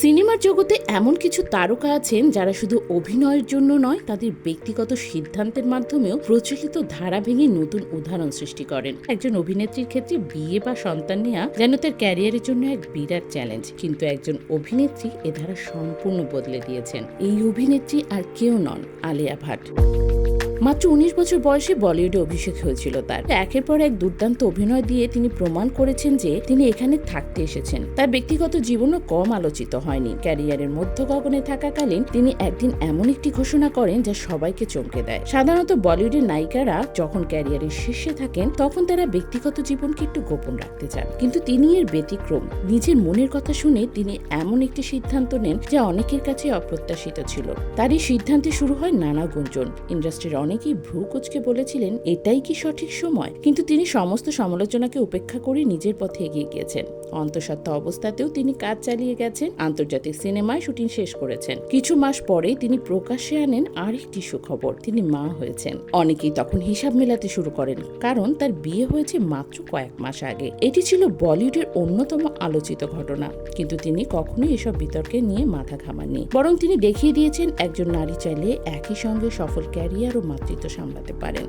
সিনেমার জগতে এমন কিছু তারকা আছেন যারা শুধু অভিনয়ের জন্য নয়, তাদের ব্যক্তিগত সিদ্ধান্তের মাধ্যমেও প্রচলিত ধারা ভেঙে নতুন উদাহরণ সৃষ্টি করেন। একজন অভিনেত্রীর ক্ষেত্রে বিয়ে বা সন্তান নেওয়া যেন তার ক্যারিয়ারের জন্য এক বিরাট চ্যালেঞ্জ, কিন্তু একজন অভিনেত্রী এ ধারা সম্পূর্ণ বদলে দিয়েছেন। এই অভিনেত্রী আর কেউ নন, আলিয়া ভাট। মাত্র উনিশ বছর বয়সে বলিউডে অভিষেক হয়েছিল তার। একের পর এক দুর্দান্ত অভিনয় দিয়ে তিনি প্রমাণ করেছেন যে তিনি এখানে থাকতে এসেছেন। তার ব্যক্তিগত জীবনও কম আলোচিত হয়নি। ক্যারিয়ারের মধ্য গগনে থাকাকালীন তিনি একদিন এমন একটি ঘোষণা করেন যা সবাইকে চমকে দেয়। সাধারণত বলিউডের নায়িকারা যখন ক্যারিয়ারের শীর্ষে থাকেন, তখন তারা ব্যক্তিগত জীবনকে একটু গোপন রাখতে চান। কিন্তু তিনি এর ব্যতিক্রম। নিজের মনের কথা শুনে তিনি এমন একটি সিদ্ধান্ত নেন যা অনেকের কাছে অপ্রত্যাশিত ছিল। তার এই সিদ্ধান্তে শুরু হয় নানা গুঞ্জন। ইন্ডাস্ট্রির অনেকেই ভ্রু কোচকে বলেছিলেন, এটাই কি সঠিক সময়? কিন্তু তিনি সমস্ত সমালোচনাকে উপেক্ষা করে নিজের পথে এগিয়ে গিয়েছেন। অন্তঃসত্ত্বা অবস্থাতেও তিনি কাজ চালিয়ে গেছেন, আন্তর্জাতিক সিনেমায় শুটিং শেষ করেছেন। কিছু মাস পরেই তিনি প্রকাশ্যে আনেন আরেকটি সুখবর, তিনি মা হয়েছেন। অনেকেই তখন হিসাব মেলাতে শুরু করেন, কারণ তার বিয়ে হয়েছে মাত্র কয়েক মাস আগে। এটি ছিল বলিউডের অন্যতম আলোচিত ঘটনা, কিন্তু তিনি কখনোই এসব বিতর্কে নিয়ে মাথা ঘামাননি। বরং তিনি দেখিয়ে দিয়েছেন, একজন নারী চাইলে একই সঙ্গে সফল ক্যারিয়ার ও মাতৃত্ব সামলাতে পারেন।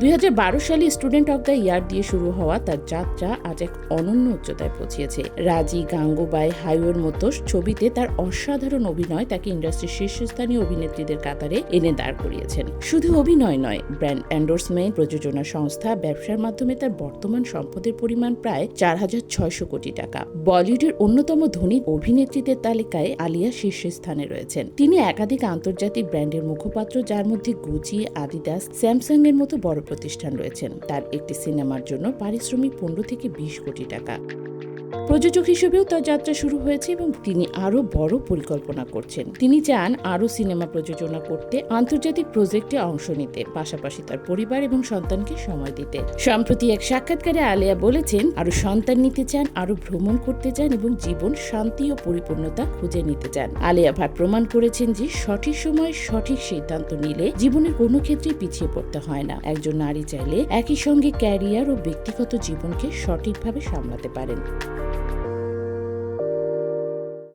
দুই হাজার বারো সালে স্টুডেন্ট অব দ্য ইয়ার দিয়ে শুরু হওয়া তার যাত্রা আজ এক অনন্য উচ্চতায় পৌঁছিয়েছে রাজি গাঙ্গুবাই হাইওয়ের মতো ছবিতে তার অসাধারণ অভিনয় তাকে ইন্ডাস্ট্রির শীর্ষস্থানীয় অভিনেত্রীদের কাতারে এনে দাঁড় করিয়েছেন। শুধু অভিনয় নয়, ব্র্যান্ড এন্ডোর্সমেন্ট, প্রযোজনা সংস্থা, ব্যবসার মাধ্যমে তার বর্তমান সম্পদের পরিমাণ প্রায় চার হাজার ছয়শো কোটি টাকা। বলিউডের অন্যতম ধনী অভিনেত্রীদের তালিকায় আলিয়া শীর্ষস্থানে রয়েছেন। তিনি একাধিক আন্তর্জাতিক ব্র্যান্ডের মুখপাত্র, যার মধ্যে গুচি আদিদাস স্যামসাং এর মতো বড় প্রতিষ্ঠান রয়েছেন। তার একটি সিনেমার জন্য পারিশ্রমিক পনেরো থেকে বিশ কোটি টাকা। প্রযোজক হিসেবেও তার যাত্রা শুরু হয়েছে এবং তিনি আরও বড় পরিকল্পনা করছেন। তিনি চান আরও সিনেমা প্রযোজনা করতে, আন্তর্জাতিক প্রজেক্টে অংশ নিতে, পাশাপাশি তার পরিবার এবং সন্তানকে সময় দিতে। সম্প্রতি এক সাক্ষাৎকারে আলিয়া বলেছেন, আরও সন্তান নিতে চান আরও ভ্রমণ করতে চান এবং জীবন শান্তি ও পরিপূর্ণতা খুঁজে নিতে চান। আলিয়া ভাট প্রমাণ করেছেন যে সঠিক সময় সঠিক সিদ্ধান্ত নিলে জীবনের কোনো ক্ষেত্রে পিছিয়ে পড়তে হয় না। একজন নারী চাইলে একই সঙ্গে ক্যারিয়ার ও ব্যক্তিগত জীবনকে সঠিকভাবে সামলাতে পারেন।